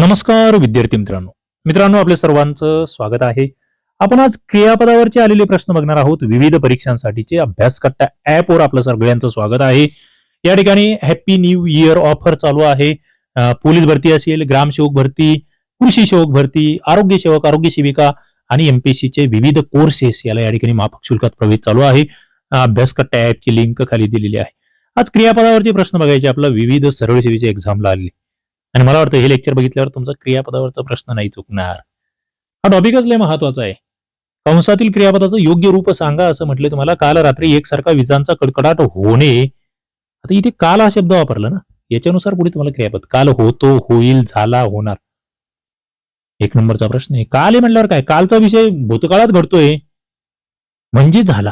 नमस्कार विद्यार्थी मित्रांनो. मित्रांनो आपल्या सर्वांचं स्वागत आहे. आपण आज क्रियापदावरचे आलेले प्रश्न बघणार आहोत. विविध परीक्षांसाठीचे अभ्यास कट्टा ऍप वर आपलं सगळ्यांचं स्वागत आहे. या ठिकाणी हॅप्पी न्यू इयर ऑफर चालू आहे. पोलीस भरती असेल ग्रामसेवक भरती कृषी सेवक भरती आरोग्य सेवक आरोग्य सेविका आणि एमपीएससी चे विविध कोर्सेस याला या ठिकाणी माफक शुल्कात प्रवेश चालू आहे. अं, अभ्यास कट्टा ऍपची लिंक खाली दिलेली आहे. आज क्रियापदावरचे प्रश्न बघायचे. आपलं विविध सरळ सेवेचे एक्झामला आलेले. आणि मला वाटतं हे लेक्चर बघितल्यावर तुमचा क्रियापदावरचा प्रश्न नाही चुकणार. हा टॉपिकच लय महत्त्वाचा आहे. कंसातील क्रियापदाचं योग्य रूप सांगा असं म्हटले तुम्हाला काल रात्री एकसारखा विजांचा कडकडाट होणे. आता इथे काल हा शब्द वापरला ना याच्यानुसार पुढे तुम्हाला क्रियापद काल होतो होईल झाला होणार. एक नंबरचा प्रश्न आहे. काल आहे म्हटल्यावर काय? कालचा विषय भूतकाळात घडतोय. म्हणजे झाला.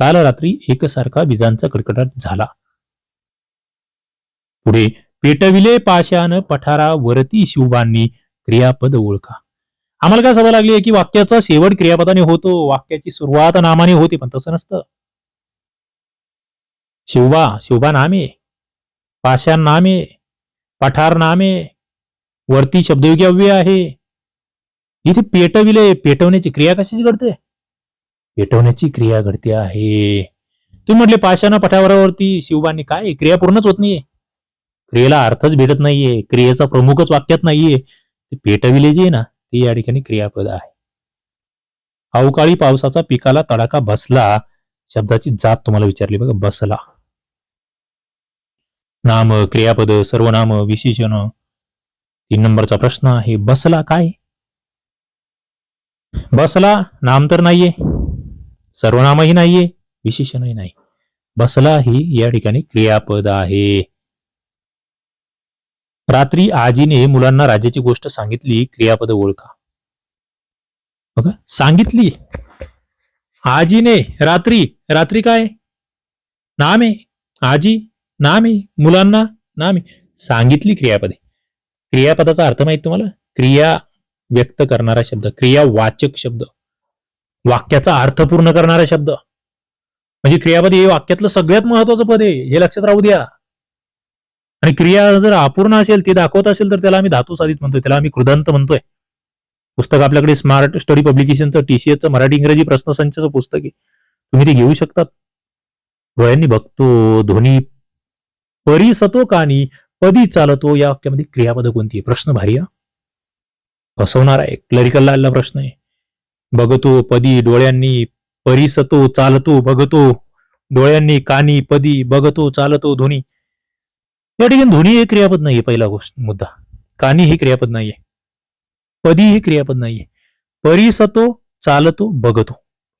काल रात्री एकसारखा विजांचा कडकडाट झाला. पुढे पेटविले पाशान पठारा वरती शिवबांनी क्रियापद ओळखा. आम्हाला काय सवय लागली आहे की वाक्याचा शेवट क्रियापदाने होतो वाक्याची सुरुवात नामाने होते पण तसं नसतं. शिवबा शिवबा नामे पाषाण नामे पठार नामे वरती शब्दयोगी अव्य आहे. इथे पेटविले पेटवण्याची क्रिया कशाची घडते? पेटवण्याची क्रिया घडते आहे. तुम्ही म्हटले पाषाण पठारावरती शिवबांनी काय? क्रिया पूर्णच होत नाहीये. क्रियेला अर्थच भेटत नाहीये क्रियेचा प्रमुखच वाक्यात नाहीये. ते पेटविले जे आहे ना ते या ठिकाणी क्रियापद आहे. अवकाळी पावसाचा पिकाला तडाखा बसला शब्दाची जात तुम्हाला विचारली बघा बसला. नाम क्रियापद सर्वनाम विशेषण. तीन नंबरचा प्रश्न आहे बसला काय? बसला नाम तर नाहीये सर्वनामही नाहीये विशेषणही नाही. बसला ही या ठिकाणी क्रियापद आहे. रात्री आजीने मुलांना राज्याची गोष्ट सांगितली क्रियापद ओळखा. बघा सांगितली. आजीने रात्री रात्री काय? नाम. आहे आजी नाम. आहे मुलांना नाम. आहे सांगितली क्रियापदे. क्रियापदाचा अर्थ माहीत तुम्हाला? क्रिया व्यक्त करणारा शब्द क्रिया वाचक शब्द. वाक्याचा अर्थ पूर्ण करणारा शब्द. म्हणजे क्रियापद हे वाक्यातलं सगळ्यात महत्वाचं पद आहे. हे लक्षात राहू द्या. आणि क्रिया जर अपूर्ण असेल ती दाखवत असेल तर त्याला आम्ही धातू साधित म्हणतोय. त्याला आम्ही कृदंत म्हणतोय. पुस्तक आपल्याकडे स्मार्ट स्टडी पब्लिकेशनचं टीसीएसचं मराठी इंग्रजी प्रश्नसंचाचं पुस्तक आहे. तुम्ही ते घेऊ शकतात डोळ्यांनी बघतो ध्वनी परिसतो कानी पदी चालतो. या वाक्यामध्ये क्रियापद कोणती आहे? प्रश्न भारी फसवणार आहे क्लरिकलला आलेला प्रश्न आहे. बघतो पदी डोळ्यांनी परिसतो चालतो बघतो. डोळ्यांनी कानी पदी बघतो चालतो ध्वनी. या ठिकाणी ध्वनी हे क्रियापद नाहीये पहिला गोष्ट मुद्दा. कानी हे क्रियापद नाहीये. पदी हे क्रियापद नाहीये. परिसतो चालतो बघतो.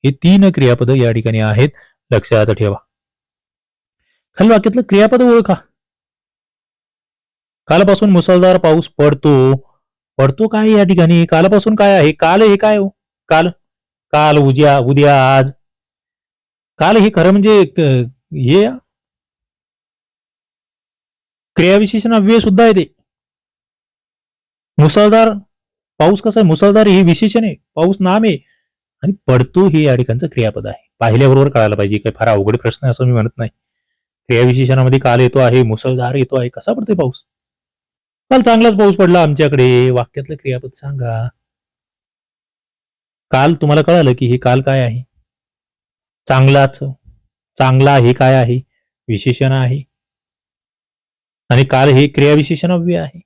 हे तीन क्रियापद या ठिकाणी आहेत. लक्षात ठेवा. खाली वाक्यातलं क्रियापद ओळखा. कालपासून मुसळधार पाऊस पडतो. पडतो काय या ठिकाणी? कालपासून काय आहे? काल हे काय हो? काल. काल उद्या उद्या आज. काल हे खरं म्हणजे हे क्रियाविशेषण अव्यय सुद्धा आहे ते मुसळधार पाऊस कसा आहे? मुसळधार हे विशेषण आहे. पाऊस नाम आहे. आणि पडतो हे या ठिकाणचं क्रियापद आहे. पाहिल्याबरोबर कळायला पाहिजे काही फार अवघड प्रश्न आहे असं मी म्हणत नाही. क्रियाविशेषणामध्ये काल येतो आहे मुसळधार येतो आहे. कसा पडतोय पाऊस? काल चांगलाच पाऊस पडला आमच्याकडे. वाक्यातलं क्रियापद सांगा. काल तुम्हाला कळालं की हे काल काय आहे? चांगलाच चांगला हे काय आहे? विशेषण आहे. आणि काल हे क्रियाविशेषण अव्यय आहे.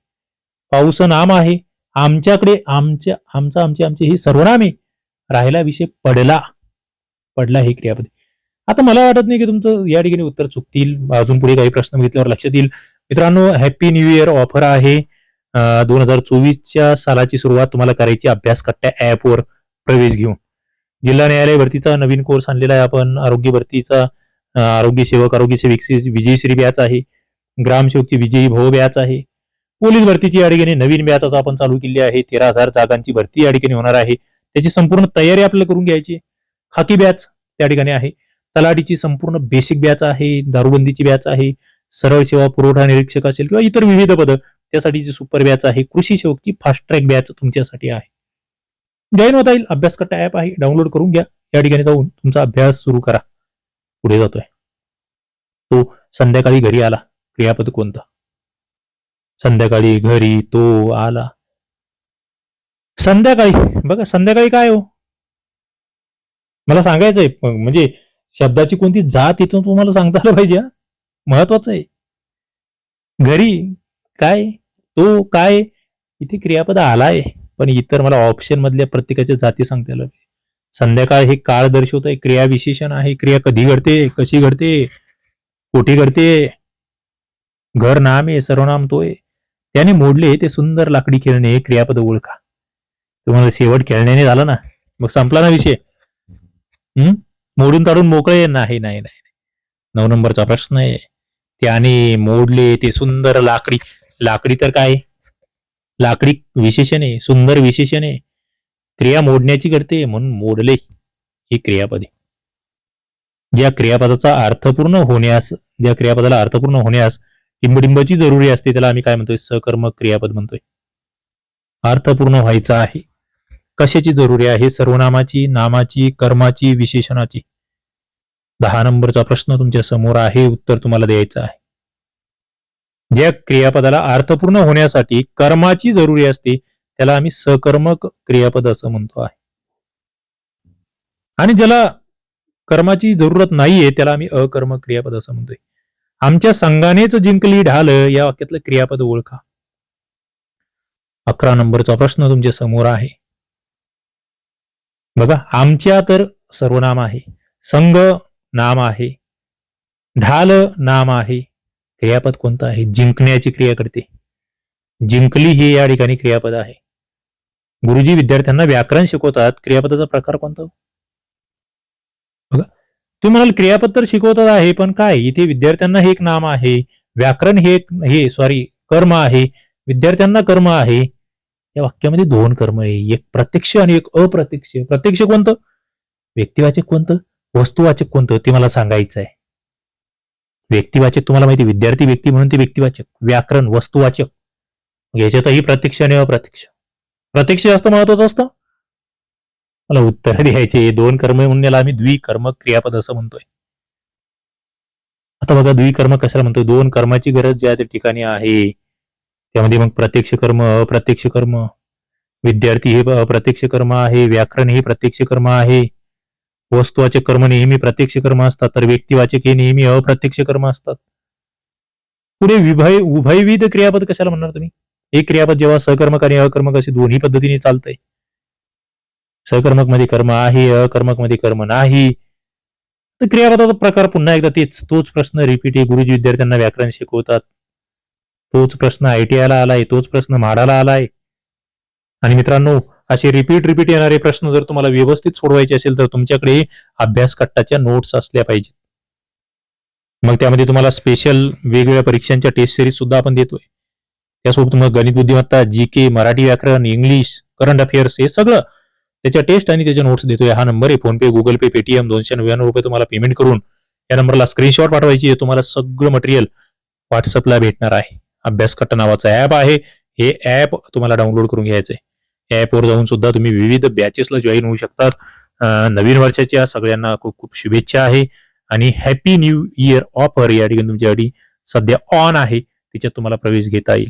पाऊस नाम आहे. आमच्याकडे आमच्या आमचा आमचे आमचे हे सर्वनामे राहिला विषय पडला. पडला हे क्रियापद. आता मला वाटत नाही की तुमचं या ठिकाणी उत्तर चुकतील. अजून पुढे काही प्रश्न बघितल्यावर लक्षात येईल. मित्रांनो हॅपी न्यू इयर ऑफर आहे. दोन हजार चोवीसच्या सालाची सुरुवात तुम्हाला करायची अभ्यास कट्ट्या ऍपवर प्रवेश घेऊन. जिल्हा न्यायालय भरतीचा नवीन कोर्स आणलेला आहे. आपण आरोग्य भरतीचा आरोग्य सेवक आरोग्य सेविक विजयश्री बॅच आहे. ग्रामसेवकची विजयी भव बॅच आहे. पोलीस भरतीची या ठिकाणी नवीन बॅच आता आपण चालू केली आहे. तेरा हजार जागांची भरती या ठिकाणी होणार आहे. त्याची संपूर्ण तयारी आपल्याला करून घ्यायची खाकी बॅच त्या ठिकाणी आहे. तलाठीची संपूर्ण बेसिक बॅच आहे. दारूबंदीची बॅच आहे. सरळ सेवा पुरवठा निरीक्षक असेल किंवा इतर विविध पद त्यासाठीची सुपर बॅच आहे कृषी सेवकची फास्ट ट्रॅक बॅच तुमच्यासाठी आहे. जॉईन होता येईल अभ्यास कट्टा ऍप आहे. डाउनलोड करून घ्या. या ठिकाणी जाऊन तुमचा अभ्यास सुरू करा. पुढे जातोय. तो संध्याकाळी घरी आला. क्रियापद कोणतं? संध्याकाळी घरी तो आला. संध्याकाळी? बघा संध्याकाळी काय हो? मला सांगायचंय म्हणजे शब्दाची कोणती जात इथून तुम्हाला सांगता आलं पाहिजे महत्वाचं आहे. घरी काय? तो काय? इथे क्रियापद आलाय पण इतर मला ऑप्शन मधल्या प्रत्येकाच्या जाती सांगता आलं पाहिजे. संध्याकाळ हे काळ दर्शवत आहे क्रिया विशेषण आहे क्रिया कधी घडते कशी घडते कोठी घडते घर नाम आहे सर्वनाम तोय त्याने मोडले ते सुंदर लाकडी खेळणे हे क्रियापद ओळखा. तुम्हाला शेवट खेळण्याने झाला ना? मग संपला ना विषय? हम्म? मोडून ताडून मोकळे? नाही नाही नाही. नऊ नंबरचा प्रश्न आहे. त्याने मोडले ते सुंदर लाकडी. लाकडी तर काय? लाकडी विशेषण आहे सुंदर विशेषण आहे. क्रिया मोडण्याची करते म्हणून मोडले ही क्रियापदे. ज्या क्रियापदाचा अर्थपूर्ण होण्यास ज्या क्रियापदाला अर्थपूर्ण होण्यास टिंबडिंबाची जरुरी असते त्याला आम्ही काय म्हणतोय? सकर्मक क्रियापद म्हणतोय. अर्थपूर्ण व्हायचा आहे. कशाची जरुरी आहे? सर्वनामाची नामाची कर्माची विशेषणाची. दहा नंबरचा प्रश्न तुमच्यासमोर आहे उत्तर तुम्हाला द्यायचं आहे. ज्या क्रियापदाला अर्थपूर्ण होण्यासाठी कर्माची जरुरी असते त्याला आम्ही सकर्मक क्रियापद असं म्हणतो आहे. आणि ज्याला कर्माची जरूरत नाहीये त्याला आम्ही अकर्मक क्रियापद असं म्हणतोय. आमच्या संघानेच जिंकली ढाल या वाक्यातलं क्रियापद ओळखा. अकरा नंबरचा प्रश्न तुमच्यासमोर आहे. बघा आमच्या तर सर्वनाम आहे. संघ नाम आहे. ढाल नाम आहे. क्रियापद कोणतं आहे? जिंकण्याची क्रिया करते. जिंकली हे या ठिकाणी क्रियापद आहे. गुरुजी विद्यार्थ्यांना व्याकरण शिकवतात. क्रियापदाचा प्रकार कोणता? बघा तुम्ही म्हणाल क्रियापद तर शिकवतच आहे पण काय? इथे विद्यार्थ्यांना हे एक नाम आहे. व्याकरण हे एक हे सॉरी कर्म आहे. विद्यार्थ्यांना कर्म आहे. या वाक्यामध्ये दोन कर्म आहे. एक प्रत्यक्ष आणि एक अप्रत्यक्ष. प्रत्यक्ष कोणतं? व्यक्तिवाचक कोणतं? वस्तुवाचक कोणतं? ते मला सांगायचं आहे. व्यक्तिवाचक तुम्हाला माहिती विद्यार्थी व्यक्ती म्हणून ते व्यक्तिवाचक. व्याकरण वस्तुवाचक. याच्यातही प्रत्यक्ष आणि अप्रत्यक्ष. प्रत्यक्ष जास्त महत्वाचं असतं? मला उत्तर द्यायचे दोन कर्म म्हणून याला आम्ही द्विकर्म क्रियापद असं म्हणतोय. आता बघा द्विकर्म कशाला म्हणतोय? दोन कर्माची गरज ज्या त्या ठिकाणी आहे त्यामध्ये मग प्रत्यक्ष कर्म अप्रत्यक्ष कर्म. विद्यार्थी हे अप्रत्यक्ष कर्म आहे व्याकरण हे प्रत्यक्ष कर्म आहे. वस्तुवाचक कर्म नेहमी प्रत्यक्ष कर्म असतात तर व्यक्तिवाचक हे नेहमी अप्रत्यक्ष कर्म असतात. पुढे विभय उभयविध क्रियापद कशाला म्हणणार तुम्ही? एक क्रियापद जेव्हा सहकर्मक आणि अकर्मक असे दोन्ही पद्धतीने चालतंय सकर्मकमध्ये कर्म आहे अकर्मकमध्ये कर्म नाही. तर क्रियापदाचा प्रकार पुन्हा एकदा तेच तोच प्रश्न रिपीट आहे. गुरुजी विद्यार्थ्यांना व्याकरण शिकवतात. तोच प्रश्न आयटीआयला आलाय तोच प्रश्न म्हाडाला आलाय. आणि मित्रांनो असे रिपीट रिपीट येणारे प्रश्न जर तुम्हाला व्यवस्थित सोडवायचे असेल तर तुमच्याकडे अभ्यास कट्टाच्या नोट्स असल्या पाहिजेत. मग त्यामध्ये तुम्हाला स्पेशल वेगवेगळ्या परीक्षांच्या टेस्ट सिरीज सुद्धा आपण देतोय. त्यासोबत तुम्हाला गणित बुद्धिमत्ता जी के मराठी व्याकरण इंग्लिश करंट अफेअर्स हे सगळं त्याच्या टेस्ट आणि त्याच्या नोट्स देतोय. हा नंबर आहे. फोनपे गुगल पे पेटीएम दोनशे नव्याण्णव रुपये तुम्हाला पेमेंट करून या नंबरला स्क्रीनशॉट पाठवायची आहे. तुम्हाला सगळं मटेरियल व्हॉट्सअपला भेटणार आहे. अभ्यास कट्टा नावाचं ऍप आहे. हे ऍप तुम्हाला डाउनलोड करून घ्यायचं आहे. ऍपवर जाऊन सुद्धा तुम्ही विविध बॅचेसला जॉईन होऊ शकतात. नवीन वर्षाच्या सगळ्यांना खूप खूप शुभेच्छा आहे. आणि हॅपी न्यू इयर ऑफर या ठिकाणी तुमच्यासाठी सध्या ऑन आहे. त्याच्यात तुम्हाला प्रवेश घेता येईल.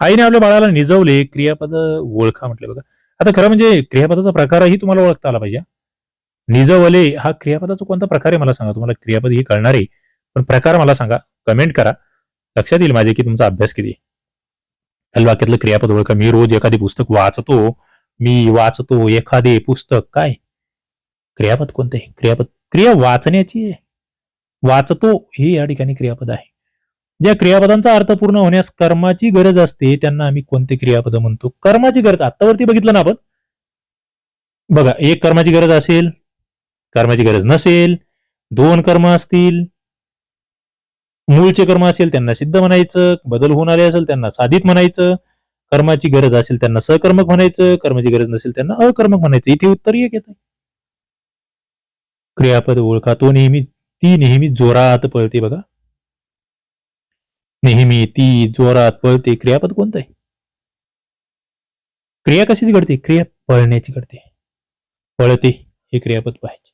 आईने आपल्या बाळाला निजवले. क्रियापद ओळखा म्हटले बघा. आता खरं म्हणजे क्रियापदाचा प्रकारही तुम्हाला ओळखता आला पाहिजे. निजवले हा क्रियापदाचा कोणता प्रकार आहे मला सांगा. तुम्हाला क्रियापद ही कळणार आहे. पण प्रकार मला सांगा. कमेंट करा. लक्षात येईल माझे की तुमचा अभ्यास किती आहे. वाक्यातलं क्रियापद ओळखा. मी रोज एखादी पुस्तक वाचतो. मी वाचतो एखादे पुस्तक. काय? क्रियापद कोणते? क्रियापद क्रिया वाचण्याची आहे. वाचतो हे या ठिकाणी क्रियापद आहे. ज्या क्रियापदांचा अर्थ पूर्ण होण्यास कर्माची गरज असते त्यांना आम्ही कोणते क्रियापद म्हणतो? कर्माची गरज आतावरती बघितलं ना आपण? बघा एक कर्माची गरज असेल कर्माची गरज नसेल दोन कर्म असतील मूळचे कर्म असेल त्यांना सिद्ध म्हणायचं बदल होऊन आले असेल त्यांना साधित म्हणायचं कर्माची गरज असेल त्यांना सकर्मक म्हणायचं कर्माची गरज नसेल त्यांना अकर्मक म्हणायचं. इथे उत्तर एक येत क्रियापद ओळखा तो नेहमी ती नेहमी जोरात पळते बघा. नेहमी ती जोरात पळते. क्रियापद कोणतं आहे? क्रिया कशीच घडते? क्रिया पळण्याची घडते. पळते हे क्रियापद पाहिजे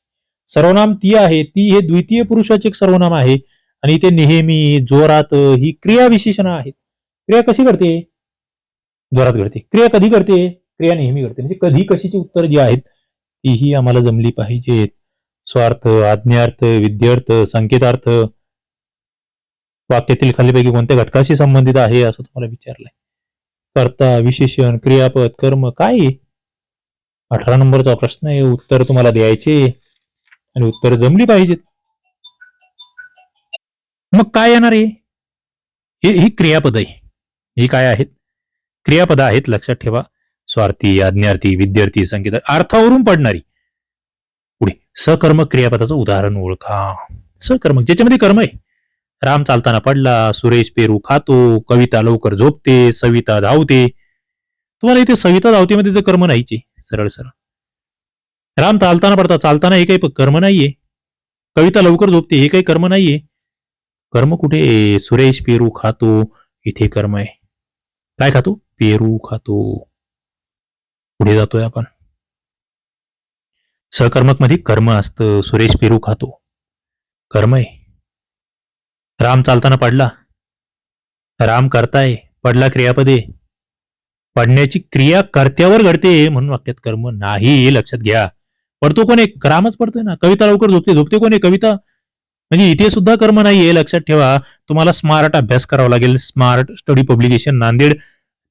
सर्वनाम ती आहे. ती हे द्वितीय पुरुषाचे एक सर्वनाम आहे. आणि ते नेहमी जोरात ही क्रिया विशेषण आहेत. क्रिया कशी घडते? जोरात घडते. क्रिया कधी घडते? क्रिया नेहमी घडते. म्हणजे कधी कशीची उत्तर जी आहेत तीही आम्हाला जमली पाहिजेत. स्वार्थ आज्ञार्थ विद्यार्थ संकेतार्थ वाक्यातील खालीपैकी कोणत्या घटकाशी संबंधित आहे असं तुम्हाला विचारलंय. कर्ता विशेषण क्रियापद कर्म काय? अठरा नंबरचा प्रश्न आहे. उत्तर तुम्हाला द्यायचे आणि उत्तर जमली पाहिजेत. मग काय येणार आहे? हे ही क्रियापद आहे. ही काय आहेत? क्रियापद आहेत लक्षात ठेवा. स्वार्थी आज्ञार्थी विद्यार्थी संगीत अर्थावरून पडणारी. पुढे सकर्मक क्रियापदाचं उदाहरण ओळखा. सकर्मक ज्याच्यामध्ये कर्म आहे. राम चालताना पडला सुरेश पेरू खातो कविता लवकर झोपते सविता धावते. तुम्हाला इथे सविता धावतेमध्ये तर कर्म नाहीचे सरळ सरळ. राम चालताना पडता चालताना हे काही कर्म नाहीये. कविता लवकर झोपते हे काही कर्म नाहीये. कर्म कुठे? आहे? सुरेश पेरू खातो इथे कर्म आहे. काय खातो? पेरू खातो. पुढे जातोय आपण. सहकर्मकमध्ये कर्म असतं सुरेश पेरू खातो. कर्म आहे. राम चालताना पडला. राम करताय पडला क्रियापदे. पडण्याची क्रिया कर्त्यावर घडते म्हणून वाक्यात कर्म नाही लक्षात घ्या. पडतो कोण एक? रामच पडतोय ना. कविता लवकर झोपते. झोपते कोण कविता? म्हणजे इथे सुद्धा कर्म नाहीये लक्षात ठेवा. तुम्हाला स्मार्ट अभ्यास करावा लागेल. Smart study publication Nanded.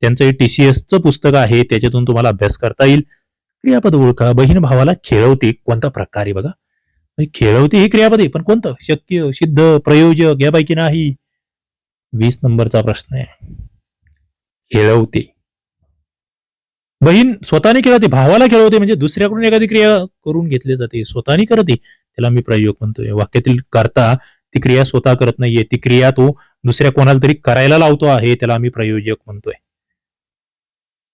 त्यांचं टीसीएसचं पुस्तक आहे. त्याच्यातून तुम्हाला अभ्यास करता येईल. क्रियापद ओळखा. बहीण भावाला खेळवते. कोणता प्रकार आहे बघा? म्हणजे खेळवते ही क्रियापदे पण कोणतं? शक्य सिद्ध प्रयोजक यापैकी नाही. वीस नंबरचा प्रश्न आहे. खेळवते. बहीण स्वतःने खेळवते भावाला खेळवते म्हणजे दुसऱ्याकडून एखादी क्रिया करून घेतली जाते स्वतःने करते त्याला मी प्रयोग म्हणतोय. वाक्यातील करता ती क्रिया स्वतः करत नाहीये ती क्रिया तो दुसऱ्या कोणाला तरी करायला लावतो आहे त्याला आम्ही प्रयोजक म्हणतोय.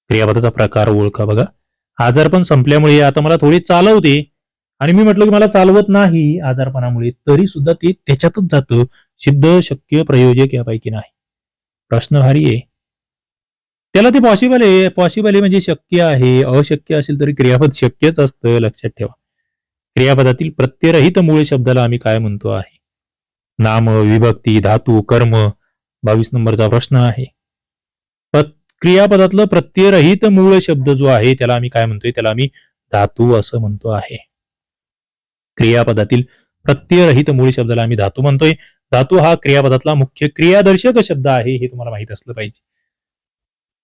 क्रियापदाचा प्रकार ओळखा बघा. आजार पण संपल्यामुळे आता मला थोडी चालवते आणि मी म्हटलं की मला चालवत नाही आजारपणामुळे तरी सुद्धा ते त्याच्यातच जातं. सिद्ध शक्य प्रयोजक यापैकी नाही. प्रश्न भारी आहे. त्याला ते पॉसिबल आहे. पॉसिबल आहे म्हणजे शक्य आहे. अशक्य असेल तरी क्रियापद शक्यच असतं. लक्षात ठेवा. क्रियापदातील प्रत्ययरहित मूळ शब्दाला आम्ही काय म्हणतो आहे? नाम विभक्ती धातू कर्म बावीस नंबरचा प्रश्न आहे. क्रियापदातलं प्रत्ययरहित मूळ शब्द जो आहे त्याला आम्ही काय म्हणतोय? त्याला आम्ही धातू असं म्हणतो आहे. क्रियापदातील प्रत्ययरहित मूळ शब्दाला आम्ही धातू म्हणतोय. धातू हा क्रियापदातला मुख्य क्रियादर्शक शब्द आहे हे तुम्हाला माहीत असलं पाहिजे.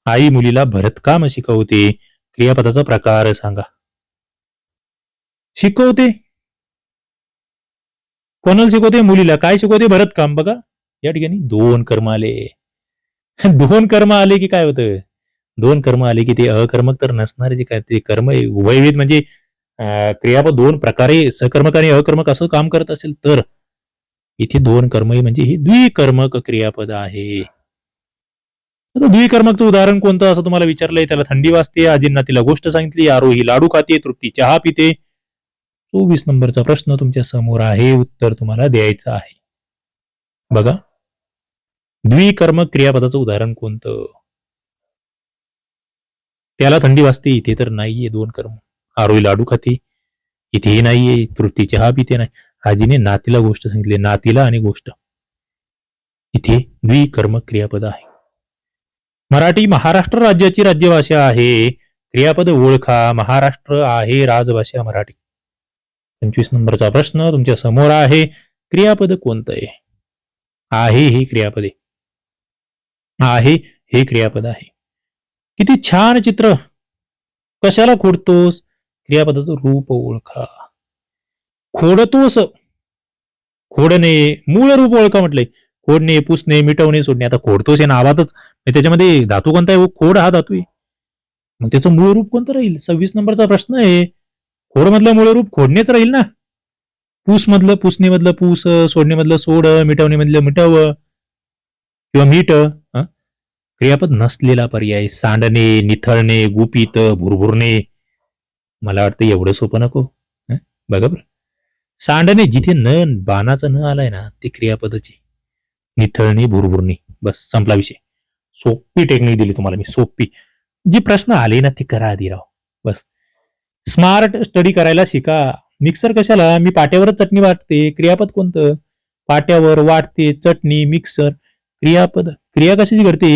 आई मुलीला भरतकाम शिकवते. क्रियापदाचा प्रकार सांगा. शिकवते. कोणाला शिकवते? मुलीला. काय शिकवते? भरतकाम. बघा या ठिकाणी दोन कर्म आले. दोन कर्म आले की काय होतं? दोन कर्म आले की ते अकर्मक तर नसणारे जे काय ते कर्म आहे. उभयविध म्हणजे क्रियापद दोन प्रकारे सकर्मक आणि अकर्मक असं काम करत असेल तर इथे दोन कर्म म्हणजे ही द्विकर्मक क्रियापद आहे. आता द्विकर्मकचं उदाहरण कोणतं असं तुम्हाला विचारलंय? त्याला थंडी वाजते आजींना तिला गोष्ट सांगितली आरोही लाडू खाते तृप्ती चहा पिते. चोवीस नंबरचा प्रश्न तुमच्यासमोर आहे उत्तर तुम्हाला द्यायचं आहे. बघा. द्विकर्मक क्रियापदाचं उदाहरण कोणतं? त्याला थंडी वाजते इथे तर नाहीये दोन कर्म. आरोही लाडू खाते. इथेही नाहीये तृप्ती चहा पिते नाही. आजीने नातीला गोष्ट सांगितली नातीला आणि गोष्ट. इथे द्विकर्म क्रियापद आहे. मराठी महाराष्ट्र राज्याची राज्यभाषा आहे. क्रियापद ओळखा महाराष्ट्र आहे राजभाषा मराठी. पंचवीस नंबरचा प्रश्न तुमच्यासमोर आहे क्रियापद कोणतं आहे आहे हे क्रियापदे. आहे आहे हे क्रियापद आहे. किती छान चित्र. कशाला खोडतोस? क्रियापदाचं रूप ओळखा. खोडतोस खोडणे मूळ रूप ओळखा म्हटलंय. खोडणे पुसणे मिटवणे सोडणे. आता खोडतोस या नावातच त्याच्यामध्ये धातू कोणता आहे? खोड हा धातू आहे. मग त्याचं मूळ रूप कोणतं राहील? सव्वीस नंबरचा प्रश्न आहे. खोड मधलं मूळ रूप खोडणेच राहील ना. पूस मधलं पुसणे मधलं पूस सोडणे मधलं सोड मिटवणे मधलं मिटव. किंवा मीट क्रियापद नसलेला पर्याय. सांडणे निथळणे गुपित भुरभुरणे. मला वाटतं एवढं सोपं नको. बघा बरं. सांडणे जिथे न बाणाचा न आलाय ना ते क्रियापदाची. निथळणी भुरभुरणी बस संपला विषय. सोपी टेक्निक दिली तुम्हाला मी सोपी. जे प्रश्न आले ना ते करा आधी राव. बस. स्मार्ट स्टडी करायला शिका. मिक्सर कशाला? मी पाट्यावरच चटणी वाटते. क्रियापद कोणतं? पाट्यावर वाटते चटणी मिक्सर क्रियापद क्रिया कशाची घडते?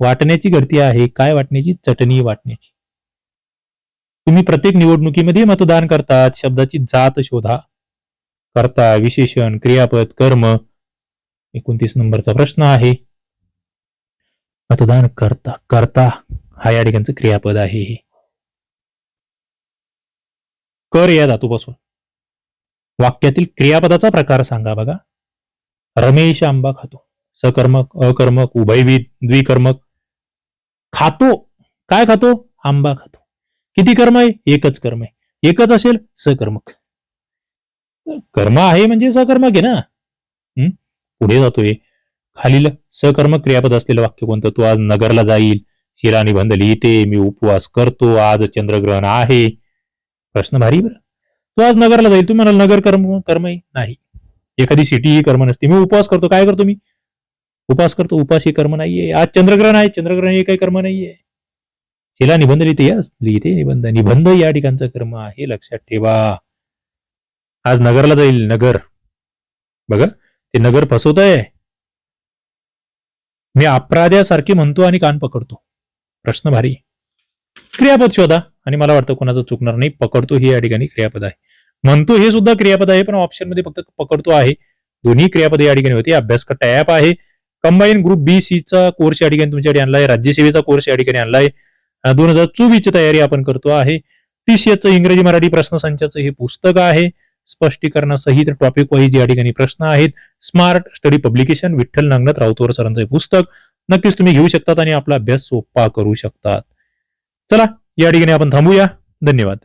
वाटण्याची घडती आहे. काय वाटण्याची? चटणी वाटण्याची. तुम्ही प्रत्येक निवडणुकीमध्ये मतदान करतात शब्दाची जात शोधा करता विशेषण क्रियापद कर्म एकोणतीस नंबरचा प्रश्न आहे. मतदान करता करता हा या ठिकाणचं क्रियापद आहे हे. कर या धातूपासून. वाक्यातील क्रियापदाचा प्रकार सांगा बघा. रमेश आंबा खातो. सकर्मक अकर्मक उभयविध द्विकर्मक. खातो. काय खातो? आंबा खातो. किती कर्म आहे? एकच कर्म आहे. एकच असेल सकर्मक. कर्म आहे म्हणजे सकर्मक आहे ना? हम्म पुढे जातोय. खालील सकर्मक क्रियापद असलेलं वाक्य कोणतं? तू आज नगरला जाईल. शिरा निबंध लिहिते मी उपवास करतो. आज चंद्रग्रहण आहे. प्रश्न भारी बरं. तू आज नगरला जाईल. तू म्हणाल नगर कर्म कर्म नाही. एखादी सिटी ही कर्म नसते. मी उपवास करतो. काय करतो मी? उपवास करतो. उपास हे कर्म नाहीये. आज चंद्रग्रहण आहे. चंद्रग्रहण हे काही कर्म नाहीये. शिला निबंध लिहिते यस लिहिते निबंध. निबंध या ठिकाणचं कर्म आहे लक्षात ठेवा. आज नगरला जाईल नगर. बघा ते नगर फसवत आहे मी अपराध्यासारखे म्हणतो आणि कान पकडतो. प्रश्न भारी. क्रियापद शोधा. आणि मला वाटतं कोणाचं चुकणार नाही पकडतो हे या ठिकाणी क्रियापद आहे. म्हणतो हे सुद्धा क्रियापद आहे पण ऑप्शनमध्ये फक्त पकडतो आहे. दोन्ही क्रियापद या ठिकाणी होती. अभ्यास टॅप आहे. कंबाईन ग्रुप बी सी चा कोर्स या ठिकाणी तुमच्यासाठी आणलाय. राज्यसेवेचा कोर्स या ठिकाणी आणलाय. दोन हजार चोवीसची तयारी आपण करतो आहे. टीसीएसचं इंग्रजी मराठी प्रश्न संचाचं हे पुस्तक आहे. स्पष्टीकरणासहित टॉपिक वाईज या ठिकाणी प्रश्न आहेत. Smart study publication Vitthal Nagnath राऊतवर सरांचं हे पुस्तक. नक्कीच तुम्ही घेऊ शकतात आणि आपला अभ्यास सोपा करू शकतात. चला या ठिकाणी आपण थांबूया. धन्यवाद.